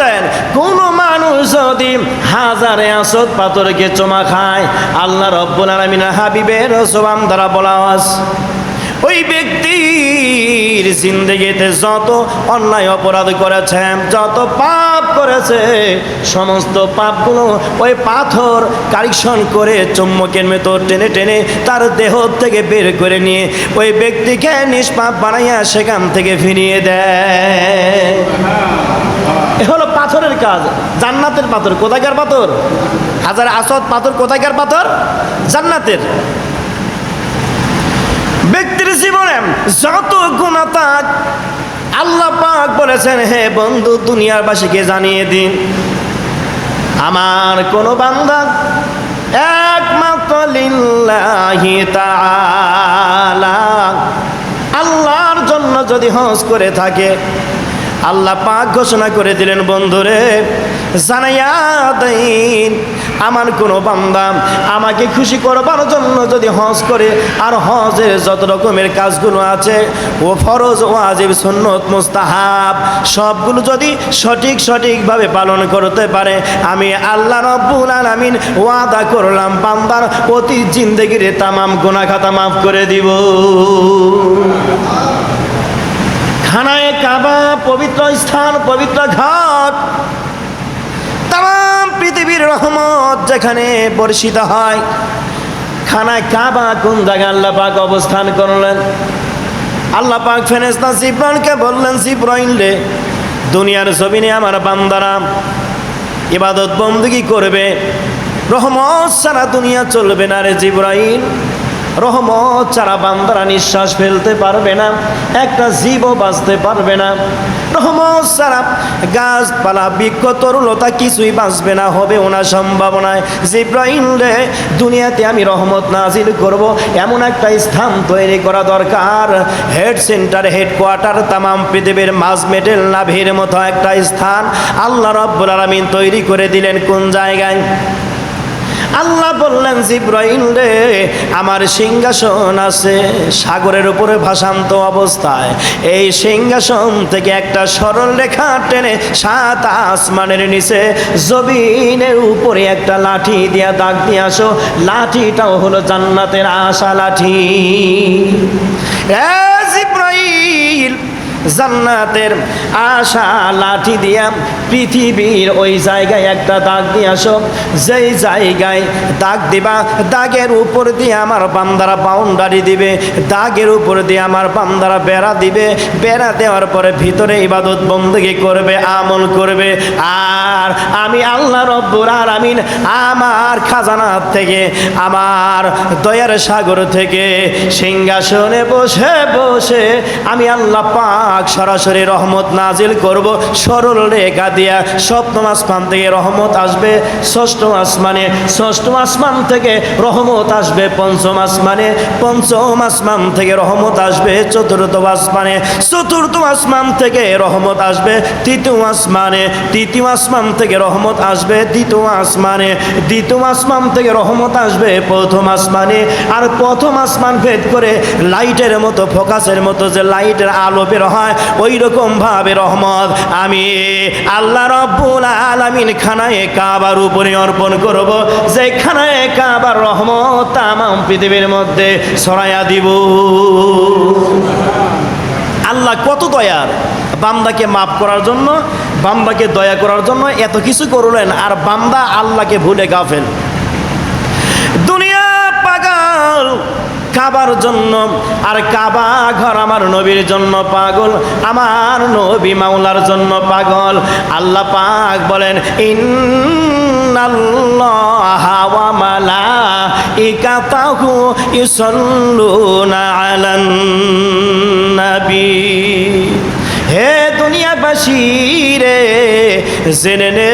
বলছেন, কোন মানুষ যদি হাজারে আসত পাথরকে চমা খায়, আল্লাহ রব্বুল আলমিনা হাবিবের সোবাম দ্বারা বলা আছে ওই ব্যক্তির জিন্দগিতে যত অন্যায় অপরাধ করেছে, যত পাপ করেছে, সমস্ত পাপগুলো ওই পাথর কারেকশন করে চুম্বকের মতো টেনে টেনে তার দেহ থেকে বের করে নিয়ে ওই ব্যক্তিকে নিষ্পাপ বানাইয়া সেখান থেকে ফিরিয়ে দেয়। এ হলো পাথরের কাজ, জান্নাতের পাথর, কোথাকার পাথর? হাজার আসদ পাথর, কোথাকার পাথর? জান্নাতের। ব্যক্তির জীবনে যত গুণা তাক আল্লাহ পাক বলেছেন, হে বন্ধু দুনিয়ারবাসীকে জানিয়ে দিন, আমার কোন বান্দা একমাত্র লিল্লাহি তাআলা। আল্লাহর জন্য যদি হজ করে থাকে আল্লাহ পাক ঘোষণা করে দিলেন, বন্ধুরে, জানাইয়া দিন, আমার কোনো বান্দা আমাকে খুশি করবার জন্য যদি হজ করে, আর হজের যত রকমের কাজগুলো আছে, ও ফরজ ও আজিব সুন্নত, মুস্তাহাব, সবগুলো যদি সঠিক, সঠিকভাবে পালন করতে পারে, আমি আল্লাহ রব্বুল আলামিন ওয়াদা করলাম, বান্দার অতি জিন্দগির তামাম গোনা খাতা মাফ করে দিব। খানায় কাবা, পবিত্র স্থান, পবিত্র ঘাট। তাম পৃথিবীর রহমত যেখানে বর্ষিত হয়। খানায় কাবা কোন জায়গায় আল্লাহ পাক অবস্থান করলেন? আল্লাহ পাক ফেরেস্তা জিব্রানকে বললেন, জিব্রাইল রে দুনিয়ার জমিনে আমার বান্দারা ইবাদত বন্দী করবে। রহমত সারা দুনিয়া চলবে না রে জিব্রাইল। রহমত ছাড়া বান্দারা নিঃশ্বাস ফেলতে পারবে না, একটা জীবও বাঁচতে পারবে না। রহমত ছাড়া গাছপালা, বৃক্ষ, তরুলতা কিছুই বাঁচবে না, হবে ওনার সম্ভাবনায়। জিব্রাহিম রে, দুনিয়াতে আমি রহমত নাজিল করব, এমন একটা স্থান তৈরি করা দরকার। হেড সেন্টার, হেডকোয়ার্টার, তামাম পৃথিবীর মাঝ মেটেল নাভির মতো একটা স্থান। আল্লাহ রব্বুল আলমিন তৈরি করে দিলেন কোন জায়গায়? আল্লাহ বললেন, জিব্রাইল রে, আমার সিংহাসন আছে সাগরের উপরে ভাসান্ত অবস্থায়। এই সিংহাসন থেকে একটা সরল রেখা টেনে সাত আসমানের নিচে জবিনের উপরে একটা লাঠি দিয়া দাগ দিয়ে আসো। লাঠিটাও হলো জান্নাতের আশা লাঠি জিব্রাইল জান্নাতের আশা লাঠি দিয়া পৃথিবীর ওই জায়গায় একটা দাগ দিয়ে আসো। যেই জায়গায় দাগ দিবা, দাগের উপর দিয়ে আমার বান্দারা বাউন্ডারি দিবে, দাগের উপর দিয়ে আমার বান্দারা বেড়া দিবে। বেড়া দেওয়ার পরে ভিতরে ইবাদত বন্দী করবে, আমল করবে। আর আমি আল্লাহ রব্বুর আলামিন আমার খাজানা থেকে, আমার দয়ার সাগর থেকে সিংহাসনে বসে বসে আমি আল্লাহ পাক সরাসরি রহমত নাজিল করব। সরল রেখা দিয়া সপ্তম আসমান থেকে রহমত আসবে, ষষ্ঠ আসমানে, ষষ্ঠ আসমান থেকে রহমত আসবে, পঞ্চম আসমানে, পঞ্চম আসমান থেকে রহমত আসবে, চতুর্থ আসমানে, চতুর্থ আসমান থেকে রহমত আসবে, তৃতীয় আসমানে, তৃতীয় আসমান থেকে রহমত আসবে, দ্বিতীয় আসমানে, দ্বিতীয় আসমান থেকে রহমত আসবে, প্রথম আসমানে, আর প্রথম আসমান ভেদ করে লাইটের মতো ফোকাসের মতো যে লাইটের আলো বের হয় ওই রকম ভাবে রহমত। আমি আল্লাহ রব্বুল আলামিন খানায় কাবার উপরে অর্পণ করব যে খানায় কাবার রহমত তাম পৃথিবীর মধ্যে ছড়াইয়া দিব। আল্লাহ কত দয়ার। বান্দাকে মাফ করার জন্য, বান্দাকে দয়া করার জন্য এত কিছু করলেন, আর বান্দা আল্লাহকে ভুলে গাফেল। দুনিয়া পাগল কাবার জন্য। আর কাবা ঘর আমার নবীর জন্য পাগল, আমার নবী মাওলার জন্য পাগল। আল্লাহ পাক বলেন নবী। হে দুনিয়াবাসী রে জেনে নে,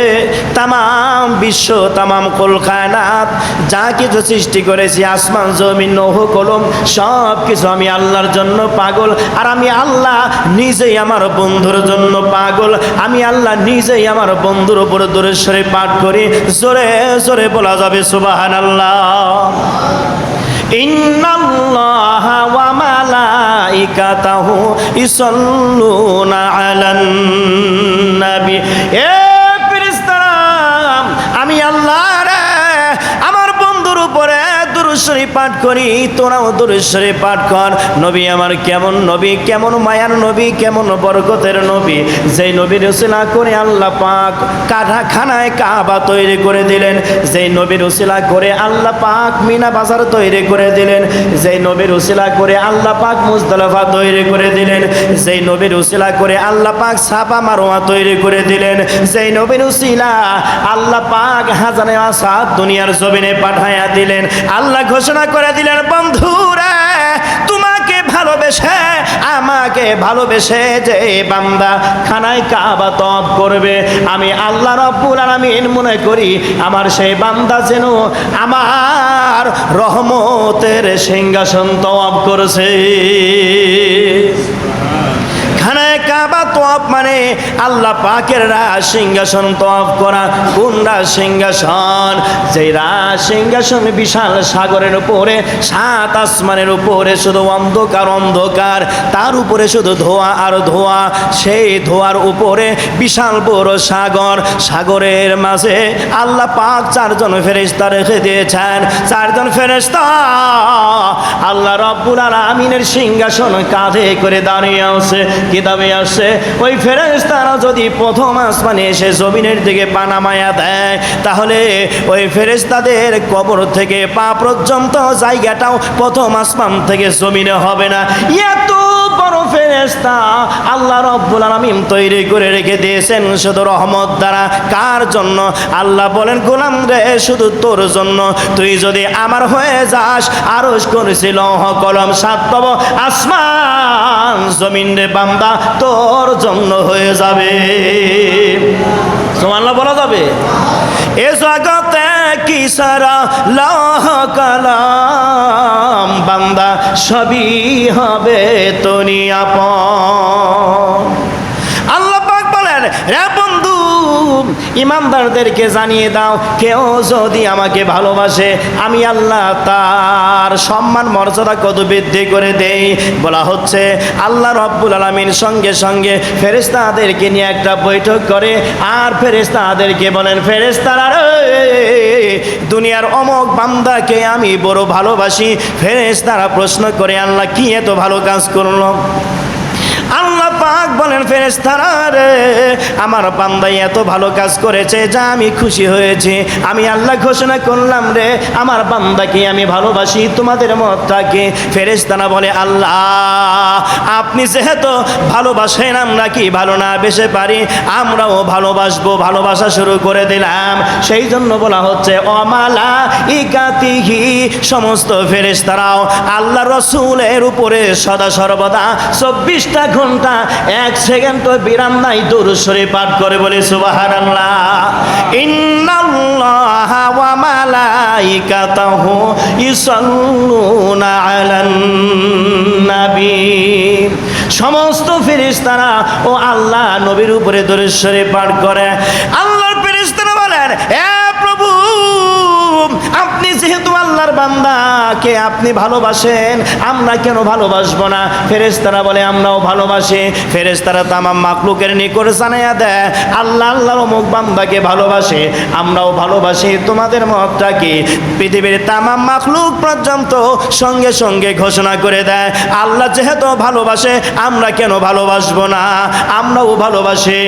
তামাম বিশ্ব, তামাম কলকায়নাত, যা কিছু সৃষ্টি করেছি, আসমান, জমিন, নৌহ, কলম, সব কিছু আমি আল্লাহর জন্য পাগল। আর আমি আল্লাহ নিজেই আমার বন্ধুর জন্য পাগল। আমি আল্লাহ নিজেই আমার বন্ধুর উপর দূরেশ্বরে পাঠ করি। জোরে জোরে বলা যাবে সুবাহান আল্লাহ ইন্নাল্লাহা মালাইকাতাহু ইসাল্লুনা আলান নবী পাঠ করি, তোরাও দুরুশ্বরী পাঠ কর। নবী আমার কেমন নবী, কেমন মায়ার নবী, কেমন বরকতের নবী। যেই নবীর উসিলা করে আল্লাহ পাক কাঠা খানায় কাবা তৈরি করে দিলেন। যেই নবীর উসিলা করে আল্লাহ পাক মিনা বাজার তৈরি করে দিলেন। যেই নবীর উসিলা করে আল্লাহ পাক মুজদালাফা তৈরি করে দিলেন। যেই নবীর উসিলা করে আল্লাহ পাক সাপা মারোয়া তৈরি করে দিলেন। যেই নবীর উসিলা আল্লাহ পাক হাজারে আসাদ দুনিয়ার জমিনে পাঠায়া দিলেন। আল্লাহ ঘোষণা করে দিলেন, বন্ধুরা, তোমাকে ভালোবেসে, আমাকে ভালোবেসে যে বান্দা খানায় কাবা তপ করবে, আমি আল্লাহ রব্বুল আলামিন মনে করি আমার সেই বান্দা যেন আমার রহমতের সিংহাসন তপ করছে। কাবা তোয়াব মানে আল্লাহ পাকের রাজ সিংহাসন তোয়াব করা। কোন সিংহাসন? যে রাজ সিংহাসন বিশাল সাগরের উপরে, সাত আসমানের উপরে, শুধু অন্ধকার অন্ধকার। তার উপরে শুধু ধোয়া আর ধোয়া। সেই ধোয়ার উপরে বিশাল বড় সাগর। সাগরের মাঝে আল্লাহ পাক চারজন ফেরেস্তা রেখে দিয়েছেন। চারজন ফেরেস্তা আল্লাহ রব্বুল আলামিনের সিংহাসন কাঁধে করে দাঁড়িয়ে আছে। কিতাবে আসছে। ওই ফেরেস্তারা যদি প্রথম আসমানে এসে জমিনের দিকে পানামায়া দেয়, তাহলে ওই ফেরেস্তাদের কবর থেকে পা পর্যন্ত জায়গাটাও প্রথম আসমান থেকে জমিনে হবে না। এত বড় ফেরেস্তা আল্লাহ রব্বুল আলামিন তৈরি করে রেখে দিয়েছেন শুধু রহমত দ্বারা। কার জন্য? আল্লাহ বলেন, গোলাম রে, শুধু তোর জন্য। তুই যদি আমার হয়ে যাস আরস করেছিল কলম সাতব আসমান জমিন রে বান্দা, তোর জন্য হয়ে যাবে। সোমাল্লাহ বলা যাবে? এ জগতে কি সারা কালাম, বান্দা সবই হবে তনি আপন আল্লাহ পাক বলেন রে বন্ধু ইমানদারদেরকে জানিয়ে দাও, কেউ যদি আমাকে ভালোবাসে, আমি আল্লাহ তার সম্মান মর্যাদা কত বৃদ্ধি করে দেই। বলা হচ্ছে, আল্লাহ রব্বুল আলমীর সঙ্গে সঙ্গে ফেরেস্তাদেরকে নিয়ে একটা বৈঠক করে, আর ফেরেস্তাদেরকে বলেন ফেরেস্তারা দুনিয়ার অমক বান্দাকে আমি বড় ভালোবাসি। ফেরেস্তারা প্রশ্ন করে, আল্লাহ কি এত ভালো কাজ করল? পাক বলেন ফেরেস্তারা রে, আমার বান্দাই এত ভালো কাজ করেছে যা আমি খুশি হয়েছি। আমি আল্লাহ ঘোষণা করলাম রে, আমার বান্দাকে আমি ভালোবাসি, তোমাদের মতটাকে। ফেরেস্তারা বলে, আল্লাহ, আপনি যেহেতু ভালোবাসেন, আমরা কি ভালো না বেসে পারি? আমরাও ভালোবাসবো, ভালোবাসা শুরু করে দিলাম। সেই জন্য বলা হচ্ছে অমালা ইকাতিহি সমস্ত ফেরেস্তারাও আল্লাহ রসুলের উপরে সদা সর্বদা চব্বিশটা ঘণ্টা এক সেকেন্ড তো বিরাম নাই দুরুশ্বরে পাঠ করে বলে সুবাহার আল্লাহ ইন্নাল্লাহ ওয়া মালাইকাতাহু ও আল্লাহ নবীর উপরে দুরুশ্বরে পাঠ করে। আল্লাহর ফেরেশতারা বলেন আল্লাহর বান্দাকে আপনি ভালোবাসেন, আমরা কেন ভালোবাসবো না? ফেরেস্তারা বলে, আমরাও ভালোবাসি। ফেরেস্তারা তামাম মাকলুকের নিকট জানাইয়া দেয়, আল্লাহ আল্লাহর অমুক বান্দাকে ভালোবাসে, আমরাও ভালোবাসি। তোমাদের মতটা কি? পৃথিবীর তামাম মাকলুক পর্যন্ত সঙ্গে সঙ্গে ঘোষণা করে দেয়, আল্লাহ যেহেতু ভালোবাসে, আমরা কেন ভালোবাসবো না? আমরাও ভালোবাসি।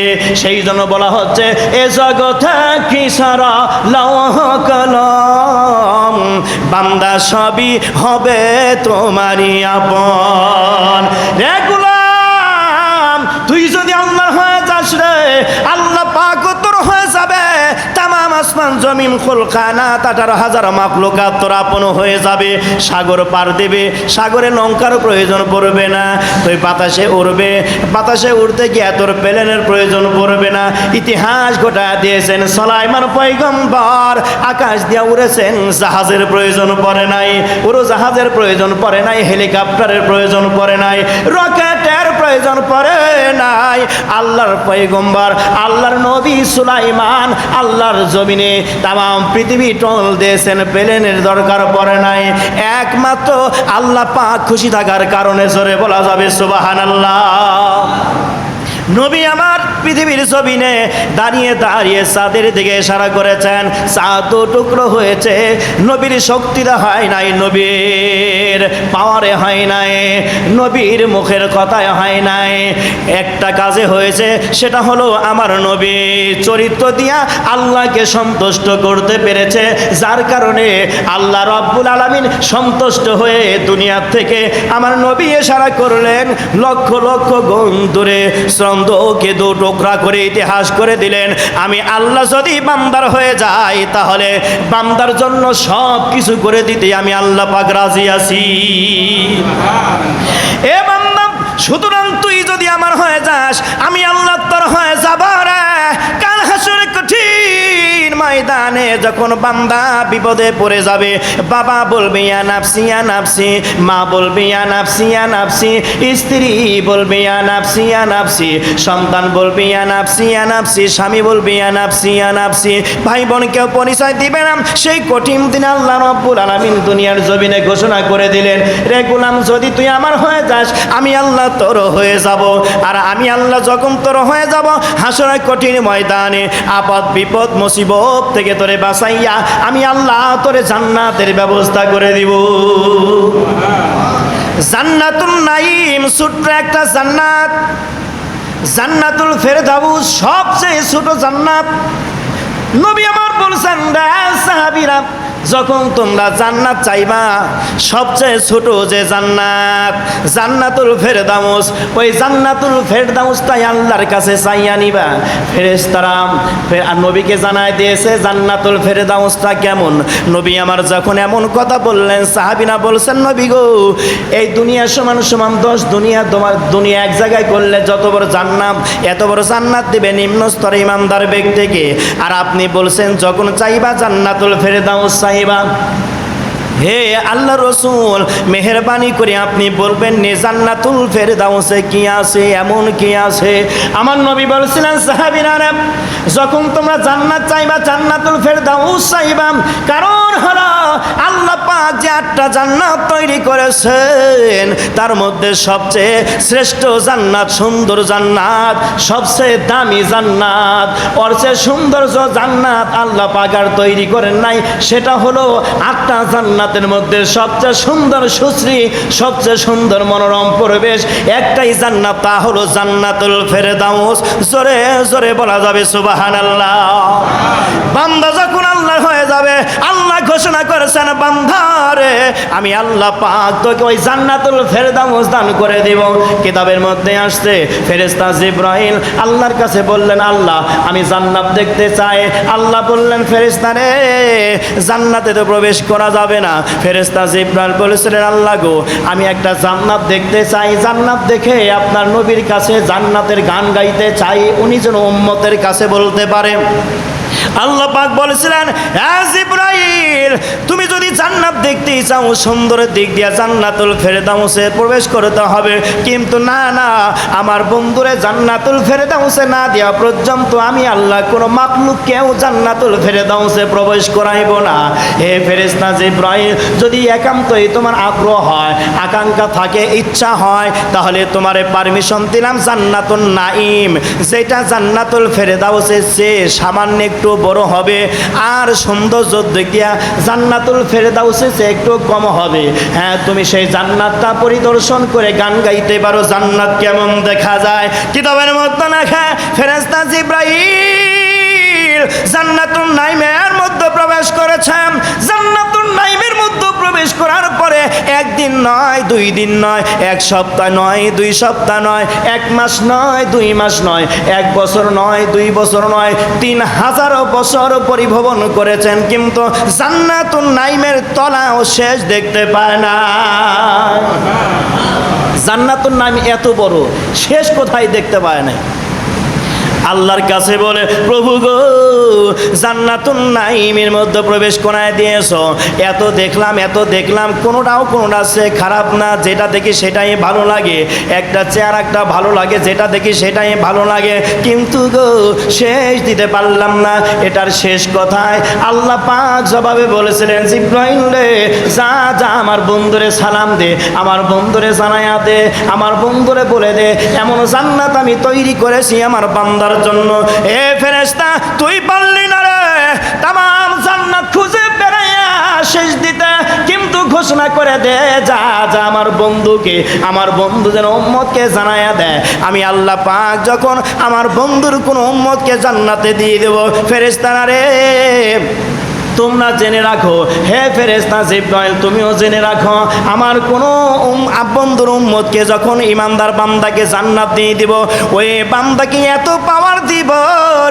সেই জন্য বলা হচ্ছে, এ জগতে কি সারা? লৌহ কলম বান্দা সবই হবে তোমারই আপন। জমিন তাটার হাজার তোর আপন হয়ে যাবে। সাগর পার দেবে, সাগরে লঙ্কার প্রয়োজন পড়বে না। তুই বাতাসে উড়বে, বাতাসে উড়তে গিয়ে তোর প্লেনের প্রয়োজন পড়বে না। ইতিহাস ঘটা দিয়েছেন সলাইমান পৈগম্বর আকাশ দিয়ে উড়েছেন জাহাজের প্রয়োজন পড়ে নাই। উড়ো জাহাজের প্রয়োজন পড়ে নাই, হেলিকপ্টারের প্রয়োজন পড়ে নাই। রকেটের প্রয়োজন পড়ে নাই। আল্লাহর পৈগম্বর আল্লাহর নবী সুলাইমান, আল্লাহর জমিনে তাম পৃথিবী টল দিয়েছেন, প্লেনের দরকার পড়ে নাই। একমাত্র আল্লাহ পাক খুশি থাকার কারণে জোরে বলা যাবে সুবাহান আল্লাহ নবী আমার পৃথিবীর জমিনে দাঁড়িয়ে দাঁড়িয়ে চাঁদের দিকে ইশারা করেছেন চাঁদ টুকরো হয়েছে, নবীর শক্তিতে হয় নাই, নবীর পাওয়ারে হয় নাই, নবীর মুখের কথায় হয় নাই। একটা কাজে হয়েছে, সেটা হলো আমার নবী চরিত্র দিয়া আল্লাহকে সন্তুষ্ট করতে পেরেছে, যার কারণে আল্লাহ রব্বুল আলামিন সন্তুষ্ট হয়ে দুনিয়ার থেকে আমার নবী এশারা করলেন, লক্ষ লক্ষ গুণ দূরে শ্রন্দকে দু টুকরা করে ইতিহাস করে দিলেন, আমি আল্লাহ যদি বান্দার হয়ে যাই, তাহলে বান্দার জন্য সব কিছু করে দিতে আমি আল্লাহ পাক রাজি আছি। এ বান্দা, সুতরাং তুই যদি আমার হয়ে যাস, আমি আল্লাহ তোর হয়ে যাব রে। কাল হাসুর কঠিন ময়দানে যখন বান্দা বিপদে পড়ে যাবে, বাবা বলবে, ইয়া নাফসি মা বলবে, ইয়া নাফসি স্ত্রী বলবে, ইয়া নাফসি সন্তান বলবে, ইয়া নাফসি স্বামী বলবে, ইয়া নাফসি ভাই বোন কেউ পরিচয় দিবে না, সেই কঠিন দিন আল্লাহ রব্বুল আলামিন দুনিয়ার জমিনে ঘোষণা করে দিলেন, রে গোলাম, যদি তুই আমার হয়ে যাস, আমি আল্লাহ তোর হয়ে যাব। আর আমি আল্লাহ যখন তোর হয়ে যাব হাসর কঠিন ময়দানে আপদ বিপদ, মুসিবত থেকে তোরে বাঁচাইয়া আমি আল্লাহ তোরে জান্নাতের ব্যবস্থা করে দিব। জান্নাতুল নাইম ছোট্ট একটা জান্নাত। জান্নাতুল ফেরদাবু সবচেয়ে ছোট জান্নাত। নবী আমার বলছেন সাহাবীরা যখন তোমরা জান্নাত চাইবা, সবচেয়ে ছোট যে জান্নাত, জান্নাতুল ফেরদাউস, ওই জান্নাতুল ফেরদাউসটাই আল্লাহর কাছে চাইয়া নিবা। ফেরেশতারা ফে- আর নবীকে জানায় দিয়েছে, জান্নাতুল ফেরদাউসটা কেমন? নবী আমার যখন এমন কথা বললেন সাহাবিনা বলছেন, নবী গো, এই দুনিয়া সমান সমান দশ দুনিয়া, তোমার দুনিয়া এক জায়গায় করলে যত বড় জান্নাত, এত বড় জান্নাত দেবে নিম্ন স্তরে ইমানদার ব্যক্তিকে। আর আপনি বলছেন, যখন চাইবা জান্নাতুল ফেরদাউস চাইবা হে আল্লাহ রসুল, মেহরবানি করে আপনি বলবেন, নে জান্নাতুল ফের ফেরদাউসে কি আছে? এমন কি আছে? আমার নবী বলছিলেন, সাহাবীরা যখন তোমরা জান্নাত চাইবা, জান্নাতুল ফের ফেরদাউস চাইবা, কারণ হলো আল্লাহ পাক যে আটটা জান্নাত তৈরি করেছেন, তার মধ্যে সবচেয়ে শ্রেষ্ঠ জান্নাত সুন্দর জান্নাত, সবচেয়ে দামি জান্নাত, ওর চেয়ে সৌন্দর্য জান্নাত আল্লাহ পাক আর তৈরি করেন নাই, সেটা হলো আটটা জান্নাতের মধ্যে সবচেয়ে সুন্দর সুশ্রী, সবচেয়ে সুন্দর মনোরম পরিবেশ একটাই জান্নাত, তা হলো জান্নাতুল ফেরদাউস। জোরে জোরে বলা যাবে সুবহানাল্লাহ। বান্দা যখন আল্লাহ হয়ে যাবে আল্লাহ ঘোষণা করেছেন বান্দারে আমি আল্লাহ পাক তোকে ওই জান্নাতুল ফেরদাউস দান করে দিব। কিতাবের মধ্যে আসছে, ফেরেশতা জিব্রাইল আল্লাহর কাছে বললেন, আল্লাহ, আমি জান্নাত দেখতে চাই। আল্লাহ বললেন, ফেরেশতা রে, জান্নাতে তো প্রবেশ করা যাবে না। ফেরেশতা জিব্রাইল বলেছিলেন, আল্লাহ গো, আমি একটা জান্নাত দেখতে চাই। জান্নাত দেখে আপনার নবীর কাছে জান্নাতের গান গাইতে চাই। উনি যেন উম্মতের কাছে বলতে পারে। আল্লাহ পাক বলেছিলেন জিব্রাইল, তুমি যদি জান্নাত দেখতে চাও সুন্দরের দিক দিয়ে জান্নাতুল ফেরদাউসে প্রবেশ করতে হবে। কিন্তু না না, আমার বন্ধুরে জান্নাতুল ফেরদাউসে না দেওয়া পর্যন্ত আমি আল্লাহ কোনো মাকলুককেও জান্নাতুল ফেরদাউসে প্রবেশ করাইব না। হে ফেরেশতা জিব্রাইল, যদি একান্তই তোমার আগ্রহ হয়, আকাঙ্ক্ষা থাকে, ইচ্ছা হয়, তাহলে তোমারে পারমিশন দিলাম জান্নাতুল নাইম যেটা জান্নাতুল ফেরদাউসের চেয়ে সামান্য একটু বড় হবে। আর সৌন্দর্য দেখিয়া জান্নাতুল ফেরদাউসে সে একটু কম হবে। হ্যাঁ তুমি সেই জান্নাতটা পরিদর্শন করে গান গাইতে পারো। জান্নাত কেমন দেখা যায়? কিতাবের না খায় ফেরেস্তা জিব্রাহিম জান্নাতুল নাইমের মধ্যে প্রবেশ করেছেন। জান্নাতুল নাইমের প্রবেশ করার পরে একদিন নয়, দুই দিন নয়, এক সপ্তাহ নয়, দুই সপ্তাহ নয়, এক মাস নয়, দুই মাস নয়, এক বছর নয়, দুই বছর নয়, তিন হাজারো বছর পরিভ্রমণ করেছেন, কিন্তু জান্নাতুল নাইমের তলাও শেষ দেখতে পায় না। জান্নাতুন নাইম এত বড়, শেষ কোথায় দেখতে পায় না আল্লাহর কাছে বলে, প্রভু গো, জান্নাতুন নাইমের মধ্যে প্রবেশ করায় দিয়েছ। এত দেখলাম এত দেখলাম, কোনোটাও কোনোটা সে খারাপ না, যেটা দেখি সেটাই ভালো লাগে। একটা চেয়ার একটা ভালো লাগে, যেটা দেখি সেটাই ভালো লাগে। কিন্তু গো, শেষ দিতে পারলাম না। এটার শেষ কথায় আল্লাহ পাক জবাবে বলেছিলেন, জিব্রাইল রে, যা যা, আমার বন্ধুরে সালাম দে, আমার বন্ধুরে জানায়া দে, আমার বন্ধুরে বলে দে, এমন জান্নাত আমি তৈরি করেছি আমার বান্দার জন্য, এ ফেরেস্তা তুই পারলি না রে। তাম জান্নাত খুঁজে বেড়াইয়া শেষ দিতে কিন্তু ঘোষণা করে দে, যা যা আমার বন্ধুকে, আমার বন্ধু যেন উম্মতকে জানাইয়া দেয়। আমি আল্লাহ পাক যখন আমার বন্ধুর কোনো উম্মতকে জান্নাতে দিয়ে দেবো ফেরেস্তানা রে তোমরা জেনে রাখো, হে ফেরেস্তা জিব্রাইল, তুমিও জেনে রাখো, আমার কোনো উম বন্ধুর উম্মতকে যখন ইমানদার বান্দাকে জান্নাত দিয়ে দিব, ওই বান্দাকে এত পাওয়ার দিব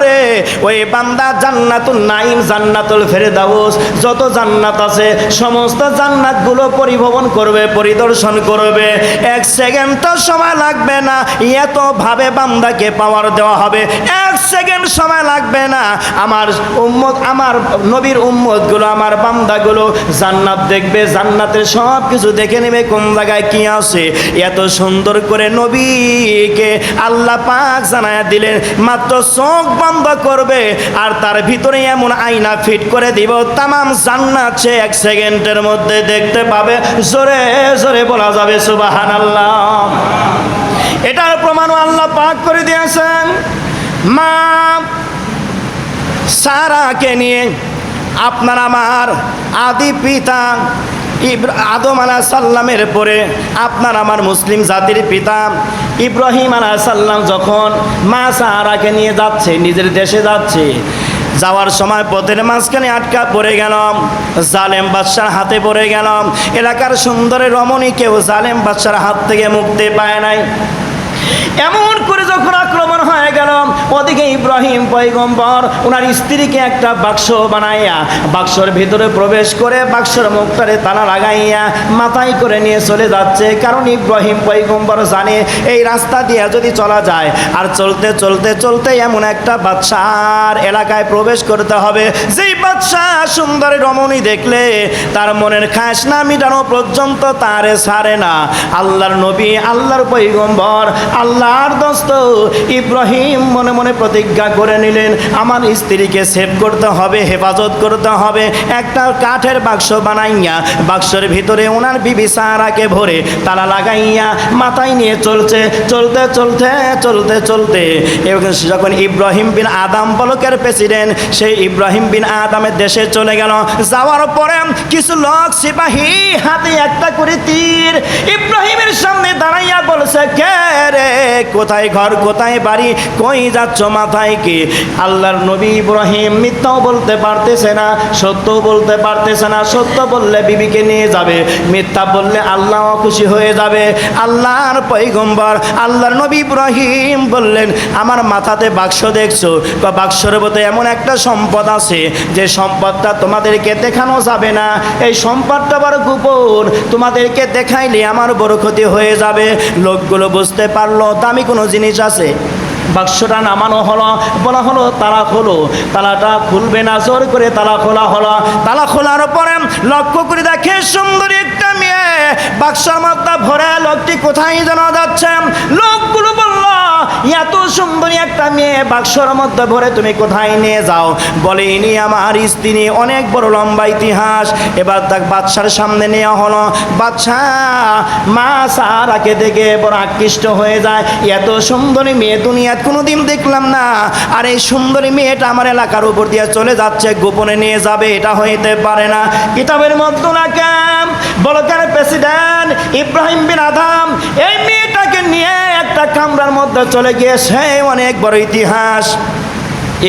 রে, ওই বান্দা জান্নাতুল নাইম জান্নাতুল ফেরেদাউস, যত জান্নাত আছে, সমস্ত জান্নাতগুলো পরিভ্রমণ করবে, পরিদর্শন করবে, এক সেকেন্ড তো সময় লাগবে না এত ভাবে বান্দাকে পাওয়ার দেওয়া হবে সেকেন্ড সময় লাগবে না। আমার উম্মত, আমার নবীর উম্মতগুলো, আমার বান্দাগুলো জান্নাত দেখবে, জান্নাতের সব কিছু দেখে নেবে কোন জায়গায় কি আছে। এত সুন্দর করে নবীকে আল্লাহ পাক জানায় দিলেন, মাত্র চোখ বন্ধ করবে আর তার ভিতরে এমন আয়না ফিট করে দিব, তামাম জান্নাত সে এক সেকেন্ডের মধ্যে দেখতে পাবে। জোরে জোরে বলা যাবে সুবাহান আল্লাহ এটার প্রমাণ আল্লাহ পাক করে দিয়েছেন। মা, সারাকে নিয়ে আপনার আমার আদি পিতা আদম আলাহ সাল্লামের পরে আপনার আমার মুসলিম জাতির পিতা ইব্রাহিম আলাহ সাল্লাম যখন মা সাহারাকে নিয়ে যাচ্ছে, নিজের দেশে যাচ্ছে, যাওয়ার সময় পথের মাঝখানে আটকা পড়ে গেলাম, জালেম বাদশার হাতে পড়ে গেলাম, এলাকার সুন্দরের রমণী কেউ জালেম বাদশার হাত থেকে মুক্তি পায় নাই। এমন করে যখন আক্রমণ হয়ে গেল, ওদিকে ইব্রাহিম পয়গম্বর ওনার স্ত্রীকে একটা বাক্স বানাইয়া, বাক্সর ভিতরে প্রবেশ করে বাক্সর মুখটারে তালা লাগাইয়া মাথায় করে নিয়ে চলে যাচ্ছে। কারণ ইব্রাহিম পয়গম্বর জানে, এই রাস্তা দিয়ে যদি চলা যায়, আর চলতে চলতে চলতে এমন একটা বাদশার এলাকায় প্রবেশ করতে হবে। যেই বাদশাহ সুন্দর রমণী দেখলে, তার মনের খাস না মিটানো পর্যন্ত তারে ছাড়ে না। আল্লাহর নবী, আল্লাহর পৈগম্বর আল্লাহর দোস্ত ইব্রাহিম মনে মনে প্রতিজ্ঞা করে নিলেন, আমার স্ত্রীকে সেভ করতে হবে, হেফাজত করতে হবে, একটা কাঠের বাক্স বানাইয়া, বাক্সের ভিতরে ওনার বিবি সারাকে ভরে তালা লাগাইয়া মাথায় নিয়ে চলছে, চলতে চলতে চলতে চলতে। এবং যখন ইব্রাহিম বিন আদাম বলকের প্রেসিডেন্ট, সেই ইব্রাহিম বিন আদামের দেশে চলে গেল। যাওয়ার পরে কিছু লোক সিপাহী হাতে একটা করে তীর ইব্রাহিমের সামনে দাঁড়াইয়া বলছে, কে রে? কোথায় ঘর, কোথায় বাড়ি, কই যাচ্ছ মাথায় কি? আল্লাহর নবী ইব্রাহিম মিথ্যাও বলতে পারতেছে না সত্য বলতে পারতেছে না, সত্য বললে বিবিকে নিয়ে যাবে, মিথ্যা বললে আল্লাহ খুশি হয়ে যাবে। আল্লাহর পৈগম্বর আল্লাহর নবী ইব্রাহিম বললেন, আমার মাথাতে বাক্স দেখছ? বা বাক্সর মতো এমন একটা সম্পদ আছে, যে সম্পদটা তোমাদেরকে দেখানো যাবে না। এই সম্পদটা বড় গোপন, তোমাদেরকে দেখাইলে আমার বড় ক্ষতি হয়ে যাবে। লোকগুলো বুঝতে পারল, দামি কোনো জিনিস আছে। বাক্সটা নামানো হলো, বলা হলো, তালা খোলো। তালাটা খুলবে না, জোর করে তালা খোলা হলো। তালা খোলার পরে লক্ষ্য করে দেখে সুন্দর একটা মেয়ে। বাক্সর মধ্যে ভরে লোকটি কোথায় যেন যাচ্ছে। লোকগুলো বলল এত সুন্দরী একটা মেয়ে বাক্সর মধ্যে ভরে তুমি কোথায় নিয়ে যাও? বলে ইনি আমার স্ত্রী, অনেক বড় লম্বা ইতিহাস। এবার তাক বাদশার সামনে নেওয়া হলো। বাচ্চা মা সারাকে দেখে বড় আকৃষ্ট হয়ে যায়। এত সুন্দরী মেয়ে দুনিয়াত কোনোদিন দেখলাম না। আর এই সুন্দরী মেয়েটা আমার এলাকার উপর দিয়ে চলে যাচ্ছে, গোপনে নিয়ে যাবে, এটা হইতে পারে না। কিতাবের মধ্যে না কেন বলো কেন প্রেসিডেন্ট ইব্রাহিম বিন আদাম, এই মেয়েটাকে নিয়ে একটা কামরার মধ্যে চলে গিয়ে সে অনেক বড় ইতিহাস।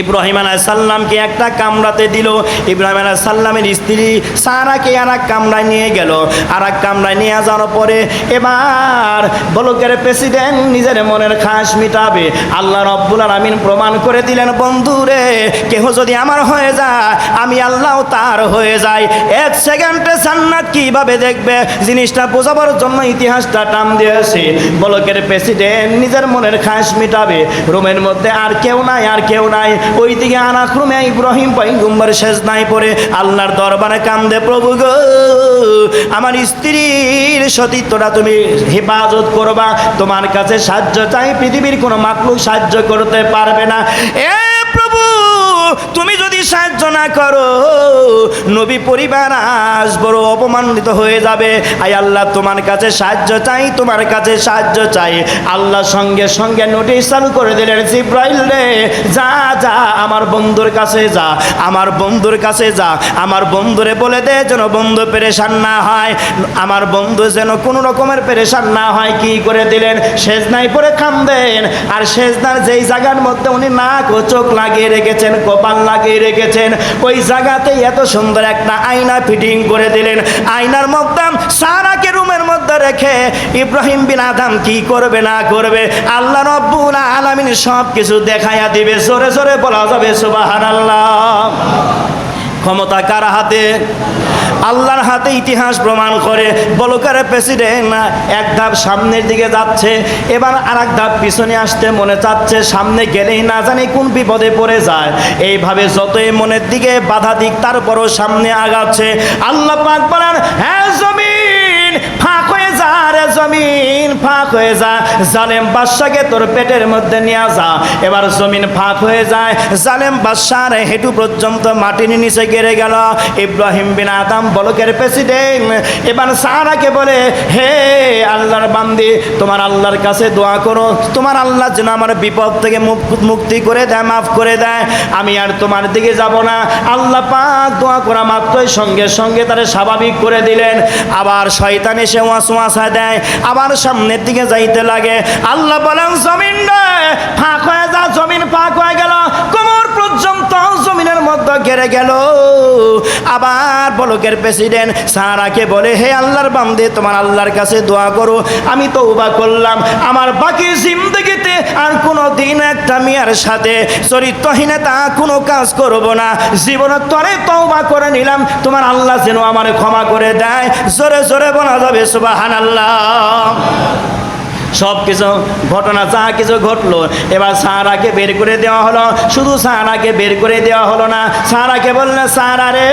ইব্রাহিম আলাহ সাল্লামকে একটা কামড়াতে দিল। ইব্রাহিম আলাহ সাল্লামের স্ত্রী সারাকে আর এক কামড়ায় নিয়ে গেল। আর এক কামড়ায় নিয়ে যাওয়ার পরে এবার বলকের প্রেসিডেন্ট নিজের মনের খাস মিটাবে। আল্লাহ রব্বুল আলামিন প্রমাণ করে দিলেন বন্ধুরে কেহ যদি আমার হয়ে যায়, আমি আল্লাহ তার হয়ে যাই। এক সেকেন্ডে জান্নাত কীভাবে দেখবে? জিনিসটা বোঝাবার জন্য ইতিহাসটা টান দিয়েছে। বলকের প্রেসিডেন্ট নিজের মনের খাস মিটাবে। রুমের মধ্যে আর কেউ নাই, আর কেউ নাই। ওই দিকে আনাক্রমে রুমে ইব্রাহিম পয়গুম্বর শেষ নাই পরে আল্লাহর দরবারে কান্দে, প্রভু গো, আমার স্ত্রীর সতীত্বটা তুমি হেফাজত করবা, তোমার কাছে সাহায্য চাই, পৃথিবীর কোনো মাকলুক সাহায্য করতে পারবে না। এ প্রভু, তুমি সাহায্য না করো। নবী পরিবার আজ বড় অপমানিত হয়ে যাবে। আই আল্লাহ, তোমার কাছে সাহায্য চাই, তোমার কাছে সাহায্য চাই। আল্লাহ সঙ্গে সঙ্গে নোটিশ চালু করে দিলেন, জিব্রাইল রে, যা যা, আমার বন্ধুর কাছে যা, আমার বন্ধুর কাছে যা। আমার বন্ধুরে বলে দে যেন বন্ধু পেরেশান না হয়। আমার বন্ধু যেন কোনো রকমের পেরেশান না হয়, কি করে দিলেন? সেজনাই পরে খামদেন আর সেজনার যেই জায়গার মধ্যে উনি নাক ও চোখ লাগিয়ে রেখেছেন, কপাল লাগিয়ে রেখেছেন ওই জায়গাতে এত সুন্দর একটা আয়না ফিটিং করে দিলেন। আয়নার মধ্যে সারাকে রুমের মধ্যে রেখে ইব্রাহিম বিন আদাম কি করবে না করবে, আল্লাহ রব্বুল আলামিন সব কিছু দেখাইয়া দিবে। জোরে জোরে বলা যাবে, সুবহানাল্লাহ। ক্ষমতা কার হাতে? আল্লাহর হাতে ইতিহাস প্রমাণ করে। বলকারে প্রেসিডেন্ট না, এক ধাপ সামনের দিকে যাচ্ছে, এবার আর এক ধাপ পিছনে আসতে মনে চাচ্ছে, সামনে গেলেই না জানি কোন বিপদে পড়ে যায়। এইভাবে যতই মনের দিকে বাধা দিক, তারপরও সামনে আগাচ্ছে। আল্লাহ পাক বলেন হ্যাঁ জমিন, ফাঁক জমিন ফাঁক হয়ে যায়, জালেম বাদশাকে তোর পেটের মধ্যে নিয়ে যা। এবার জমিন ফাঁক হয়ে যায়, জালেম বাদশার হেঁটু পর্যন্ত মাটির নিচে গেড়ে গেল। ইব্রাহিম বিন আদম বলকের প্রেসিডেন্ট, এবার সারাকে বলে, হে আল্লাহর বান্দি, তোমার আল্লাহর কাছে দোয়া করো। তোমার আল্লাহ যেন আমার বিপদ থেকে মুক- মুক্তি করে দেয়, মাফ করে দেয়। আমি আর তোমার দিকে যাব না। আল্লাহ পাক দোয়া করা মাত্রই সঙ্গে সঙ্গে তারা স্বাভাবিক করে দিলেন। আবার শয়তান এসে ওয়াসওয়াসা দেয় আবার সামনের দিকে যাইতে লাগে। আল্লাহ বলেন, জমিন ফাঁক হয়ে যা, জমিন ফাঁক হয়ে গেল। কোমর পর্যন্ত জমিনের মধ্যে ঘেরে গেল। আবার বলকের প্রেসিডেন্ট সারাকে বলে, হে আল্লাহর বান্দে, তোমার আল্লাহর কাছে দোয়া করো, আমি তো উবা করলাম। আমার বাকি জিন্দগিতে আর কোনো দিন একটা মেয়ের সাথে চরিত্রহীনতা কোনো কাজ করব না। জীবনের তরে তওবা করে নিলাম। তোমার আল্লাহ যেন আমার ক্ষমা করে দেয়। জোরে জোরে বলা যাবে সুবাহান আল্লাহ সব কিছু ঘটনা, যা কিছু ঘটলো, এবার সারাকে বের করে দেওয়া হলো। শুধু সারাকে বের করে দেওয়া হলো না, সারাকে বললে, সারা রে,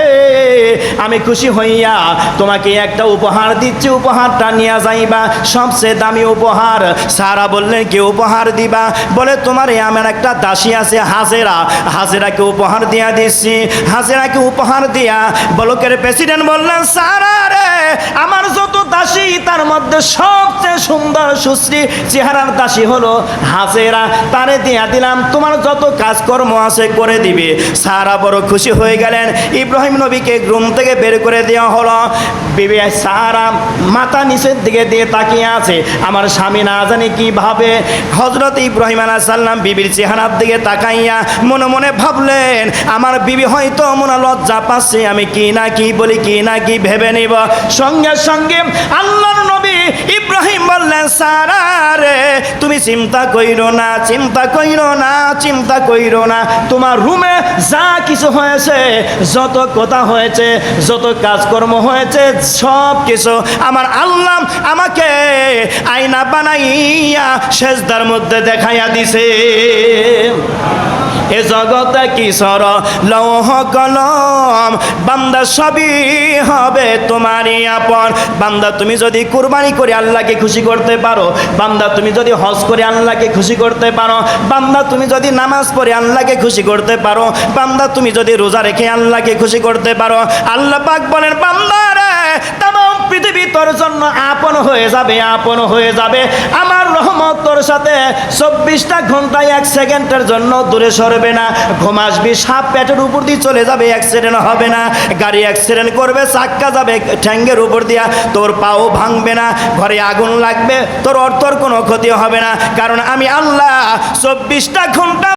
আমি খুশি হইয়া তোমাকে একটা উপহার দিচ্ছি, উপহারটা নিয়ে যাইবা, সবচেয়ে দামি উপহার। সারা বললেন, কি উপহার দিবা? বলে, তোমার আমার একটা দাসী আছে, হাজেরা। হাজেরাকে উপহার দিয়া দিচ্ছি, হাজেরাকে উপহার দিয়া বলকের প্রেসিডেন্ট বললেন, সারা রে, আমার যত দাসী, তার মধ্যে সবচেয়ে সুন্দর সুশ্রী চেহারার দাসী হলো তারে দিয়া দিলাম, তোমার যত কাজকর্ম আছে করে দিবে। সারা বড় খুশি হয়ে গেলেন, ইব্রাহিম নবীকে থেকে বের করে দেওয়া হলো। বিবি সারা মাথা নিচের দিকে দিয়ে তাকিয়ে আছে, আমার স্বামী না জানি কি ভাবে? হজরত ইব্রাহিম আলাহ সাল্লাম বিবির চেহারার দিকে তাকাইয়া মনে মনে ভাবলেন, আমার বিবি হয়তো মনে লজ্জা পাচ্ছে, আমি কি না কি বলি, কি না কি ভেবে নিব। সঙ্গে সঙ্গে আল্লাহর নবী ইব্রাহিম বললেন, সারা রে, তুমি চিন্তা কইরো না, চিন্তা কইরো না, চিন্তা কইরো না। তোমার রুমে যা কিছু হয়েছে, যত কথা হয়েছে, যত কাজকর্ম হয়েছে, সব কিছু আমার আল্লাহ আমাকে আয়না বানাইয়া শেষদার মধ্যে দেখাইয়া দিছে। এ জগতে কিশোর লৌহ কলম, বান্দা সবই হবে তোমারই আপন। বান্দা, তুমি যদি কুরবানি করে আল্লাহকে খুশি করতে পারো, বান্দা, তুমি যদি হজ করে আল্লাহকে খুশি করতে পারো, বান্দা, তুমি যদি নামাজ পড়ে আল্লাহকে খুশি করতে পারো, বান্দা, তুমি যদি রোজা রেখে আল্লাহকে খুশি করতে পারো, আল্লাহ পাক বলেন, বান্দা রে তাম পৃথিবী তোর জন্য আপন হয়ে যাবে, আপন হয়ে যাবে। আমার রহমত তোর সাথে চব্বিশটা ঘন্টায় এক সেকেন্ডের জন্য দূরে সরবে না। ঘুম আসবি, সাপ পেটের উপর দিয়ে চলে যাবে অ্যাক্সিডেন্ট হবে না। গাড়ি অ্যাক্সিডেন্ট করবে, চাক্কা যাবে, ঠ্যাঙ্গের উপর দিয়া তোর পাও ভাঙবে না। ঘরে আগুন লাগবে, তোর অর্থর কোনো ক্ষতি হবে না। কারণ আমি আল্লাহ চব্বিশটা ঘণ্টা